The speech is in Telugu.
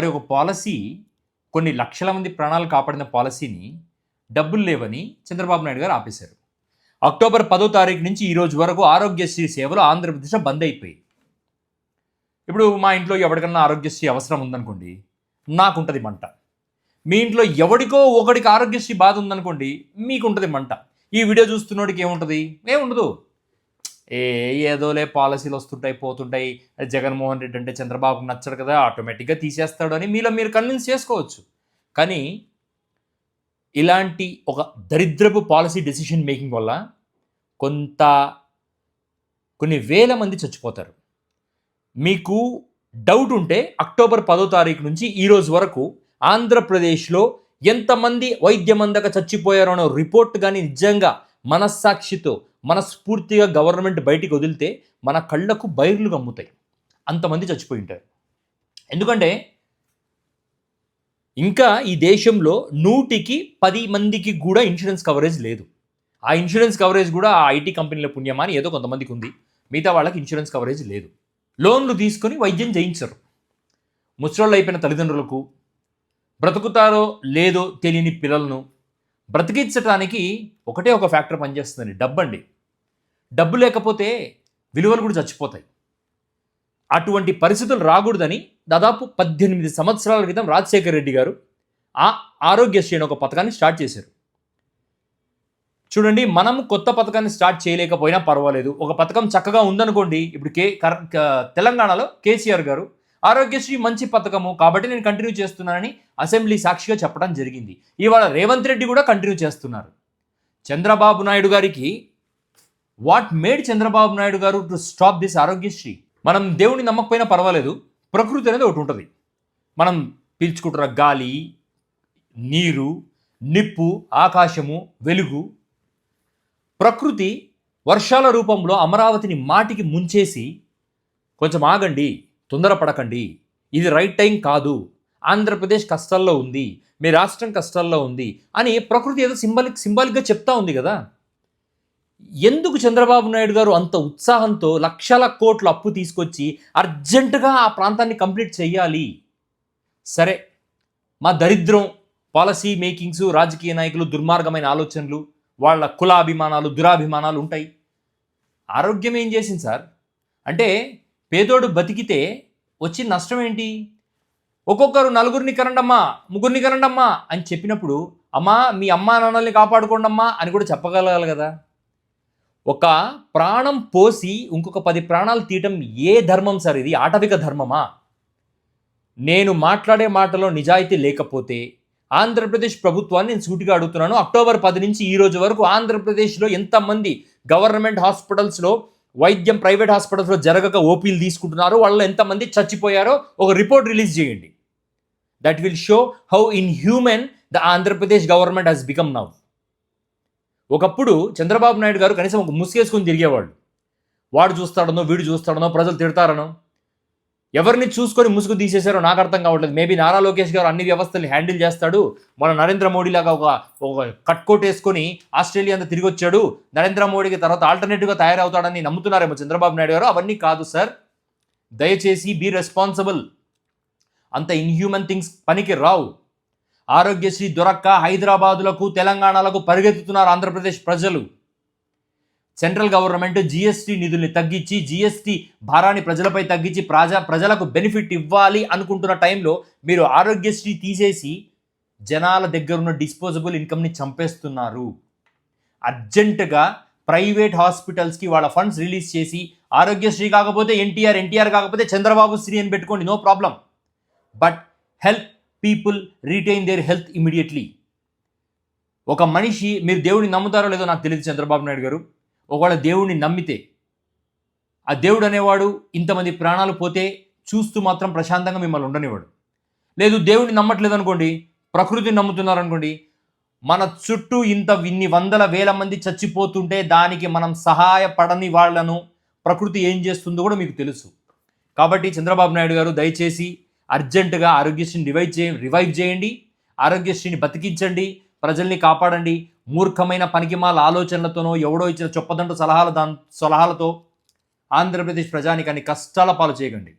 మరి ఒక పాలసీ కొన్ని లక్షల మంది ప్రాణాలు కాపాడిన పాలసీని డబ్బులు లేవని చంద్రబాబు నాయుడు గారు ఆపేశారు. అక్టోబర్ పదో తారీఖు నుంచి ఈ రోజు వరకు ఆరోగ్యశ్రీ సేవలు ఆంధ్రప్రదేశ్లో బంద్ అయిపోయాయి. ఇప్పుడు మా ఇంట్లో ఎవరికన్నా ఆరోగ్యశ్రీ అవసరం ఉందనుకోండి నాకుంటుంది మంట. మీ ఇంట్లో ఎవడికో ఒకడికి ఆరోగ్యశ్రీ బాధ ఉందనుకోండి మీకు ఉంటుంది మంట. ఈ వీడియో చూస్తున్నోడికి ఏముంటుంది? ఏముండదు. ఏ ఏదోలే పాలసీలు వస్తుంటాయి పోతుంటాయి. జగన్మోహన్ రెడ్డి అంటే చంద్రబాబుకు నచ్చడు కదా ఆటోమేటిక్గా తీసేస్తాడు అని మీలో మీరు కన్విన్స్ చేసుకోవచ్చు. కానీ ఇలాంటి ఒక దరిద్రపు పాలసీ డెసిషన్ మేకింగ్ వల్ల కొంత కొన్ని వేల మంది చచ్చిపోతారు. మీకు డౌట్ ఉంటే అక్టోబర్ పదో తారీఖు నుంచి ఈరోజు వరకు ఆంధ్రప్రదేశ్లో ఎంతమంది వైద్యమందక చచ్చిపోయారో అనే రిపోర్ట్ కానీ నిజంగా మనస్సాక్షితో మనస్ఫూర్తిగా గవర్నమెంట్ బయటికి వదిలితే మన కళ్ళకు బైర్లు గమ్ముతాయి అంతమంది చచ్చిపోయి ఉంటారు. ఎందుకంటే ఇంకా ఈ దేశంలో నూటికి పది మందికి కూడా ఇన్సూరెన్స్ కవరేజ్ లేదు. ఆ ఇన్సూరెన్స్ కవరేజ్ కూడా ఆ ఐటీ కంపెనీల పుణ్యమా అని ఏదో కొంతమందికి ఉంది. మిగతా వాళ్ళకి ఇన్సూరెన్స్ కవరేజ్ లేదు. లోన్లు తీసుకొని వైద్యం చేయించరు. ముసలోళ్ళు అయిపోయిన తల్లిదండ్రులకు బ్రతుకుతారో లేదో తెలియని పిల్లలను బ్రతికించడానికి ఒకటే ఒక ఫ్యాక్టర్ పనిచేస్తుందండి. అండి డబ్బు లేకపోతే విలువలు కూడా చచ్చిపోతాయి. అటువంటి పరిస్థితులు రాకూడదని దాదాపు పద్దెనిమిది సంవత్సరాల క్రితం రాజశేఖర్ రెడ్డి గారు ఆ ఆరోగ్యశ్రీ అనే ఒక పథకాన్ని స్టార్ట్ చేశారు. చూడండి మనం కొత్త పథకాన్ని స్టార్ట్ చేయలేకపోయినా పర్వాలేదు. ఒక పథకం చక్కగా ఉందనుకోండి ఇప్పుడు కే కర తెలంగాణలో కేసీఆర్ గారు ఆరోగ్యశ్రీ మంచి పథకము కాబట్టి నేను కంటిన్యూ చేస్తున్నానని అసెంబ్లీ సాక్షిగా చెప్పడం జరిగింది. ఇవాళ రేవంత్ రెడ్డి కూడా కంటిన్యూ చేస్తున్నారు. చంద్రబాబు నాయుడు గారికి వాట్ మేడ్ చంద్రబాబు నాయుడు గారు టు స్టాప్ దిస్ ఆరోగ్యశ్రీ? మనం దేవుని నమ్మకపోయినా పర్వాలేదు. ప్రకృతి అనేది ఒకటి ఉంటుంది. మనం పీల్చుకుంటున్న గాలి నీరు నిప్పు ఆకాశము వెలుగు. ప్రకృతి వర్షాల రూపంలో అమరావతిని మాటికి ముంచేసి కొంచెం ఆగండి. తొందరపడకండి. ఇది రైట్ టైం కాదు. ఆంధ్రప్రదేశ్ కష్టాల్లో ఉంది. మీ రాష్ట్రం కష్టాల్లో ఉంది అని ప్రకృతి ఏదో సింబాలిక్ సింబాలిక్గా చెప్తా ఉంది కదా. ఎందుకు చంద్రబాబు నాయుడు గారు అంత ఉత్సాహంతో లక్షల కోట్ల అప్పు తీసుకొచ్చి అర్జెంటుగా ఆ ప్రాంతాన్ని కంప్లీట్ చేయాలి? సరే మా దరిద్రం పాలసీ మేకింగ్స్ రాజకీయ నాయకులు దుర్మార్గమైన ఆలోచనలు వాళ్ళ కులాభిమానాలు దురాభిమానాలు ఉంటాయి. ఆరోగ్యం ఏం చేసింది సార్? అంటే పేదోడు బతికితే వచ్చి నష్టం ఏంటి ఒక్కొక్కరు నలుగురిని కరండమ్మా ముగ్గురిని కరండమ్మా అని చెప్పినప్పుడు అమ్మా మీ అమ్మా నాన్నల్ని కాపాడుకోండమ్మా అని కూడా చెప్పగలగాలి కదా. ఒక ప్రాణం పోసి ఇంకొక పది ప్రాణాలు తీయటం ఏ ధర్మం సార్ ఇది? ఆటవిక ధర్మమా? నేను మాట్లాడే మాటలో నిజాయితీ లేకపోతే ఆంధ్రప్రదేశ్ ప్రభుత్వాన్ని నేను సూటిగా అడుగుతున్నాను. అక్టోబర్ పది నుంచి ఈ రోజు వరకు ఆంధ్రప్రదేశ్లో ఎంతమంది గవర్నమెంట్ హాస్పిటల్స్లో వైద్యం ప్రైవేట్ హాస్పిటల్స్లో జరగక ఓపీలు తీసుకుంటున్నారో వాళ్ళు ఎంతమంది చచ్చిపోయారో ఒక రిపోర్ట్ రిలీజ్ చేయండి. That will show how inhuman the Andhra Pradesh government has become now ఒకప్పుడు చంద్రబాబు నాయుడు గారు కనీసం ఒక ముసుగేసుకుని తిరిగేవాడు వాడు చూస్తాడనో వీడు చూస్తాడనో ప్రజలు తిడతారనో ఎవరిని చూసుకొని ముసుగు తీసేశారో నాకు అర్థం కావట్లేదు. మేబీ నారా లోకేష్ గారు అన్ని వ్యవస్థల్ని హ్యాండిల్ చేస్తాడు. మన నరేంద్ర మోడీ లాగా ఒక ఒక కట్కోట్ వేసుకొని ఆస్ట్రేలియా అంతా తిరిగి వచ్చాడు. నరేంద్ర మోడీకి తర్వాత ఆల్టర్నేటివ్గా తయారవుతాడని నమ్ముతున్నారేమో చంద్రబాబు నాయుడు గారు. అవన్నీ కాదు సార్ దయచేసి బీ రెస్పాన్సిబుల్ అంత ఇన్హ్యూమన్ థింగ్స్ పనికి రావు. ఆరోగ్యశ్రీ దొరక్క హైదరాబాదులకు తెలంగాణలకు పరిగెత్తుతున్నారు ఆంధ్రప్రదేశ్ ప్రజలు. సెంట్రల్ గవర్నమెంట్ జిఎస్టీ నిధుల్ని తగ్గించి జిఎస్టీ భారాన్ని ప్రజలపై తగ్గించి ప్రజా ప్రజలకు బెనిఫిట్ ఇవ్వాలి అనుకుంటున్న టైంలో మీరు ఆరోగ్యశ్రీ తీసేసి జనాల దగ్గరున్న డిస్పోజబుల్ ఇన్కమ్ని చంపేస్తున్నారు. అర్జెంటుగా ప్రైవేట్ హాస్పిటల్స్కి వాళ్ళ ఫండ్స్ రిలీజ్ చేసి ఆరోగ్యశ్రీ కాకపోతే ఎన్టీఆర్ ఎన్టీఆర్ కాకపోతే చంద్రబాబు శ్రీ అని పెట్టుకోండి no problem. But help people retain their health immediately. ఒక మనిషి మీరు దేవుడిని నమ్ముతారో లేదో నాకు తెలియదు చంద్రబాబు నాయుడు గారు. ఒకవేళ దేవుడిని నమ్మితే ఆ దేవుడు అనేవాడు ఇంతమంది ప్రాణాలు పోతే చూస్తూ మాత్రం ప్రశాంతంగా మిమ్మల్ని ఉండనివాడు లేదు దేవుడిని నమ్మట్లేదు అనుకోండి ప్రకృతిని నమ్ముతున్నారు అనుకోండి మన చుట్టూ ఇంత ఇన్ని వందల వేల మంది చచ్చిపోతుంటే దానికి మనం సహాయపడని వాళ్ళను ప్రకృతి ఏం చేస్తుందో కూడా మీకు తెలుసు. కాబట్టి చంద్రబాబు నాయుడు గారు దయచేసి అర్జెంటుగా ఆరోగ్యశ్రీని రివైవ్ చే రివైవ్ చేయండి ఆరోగ్యశ్రీని బతికించండి ప్రజల్ని కాపాడండి మూర్ఖమైన పనికిమాల ఆలోచనలతోనో ఎవడో ఇచ్చిన చొప్పదంట సలహాల దా సలహాలతో ఆంధ్రప్రదేశ్ ప్రజానికాన్ని కష్టాల పాలు చేయకండి.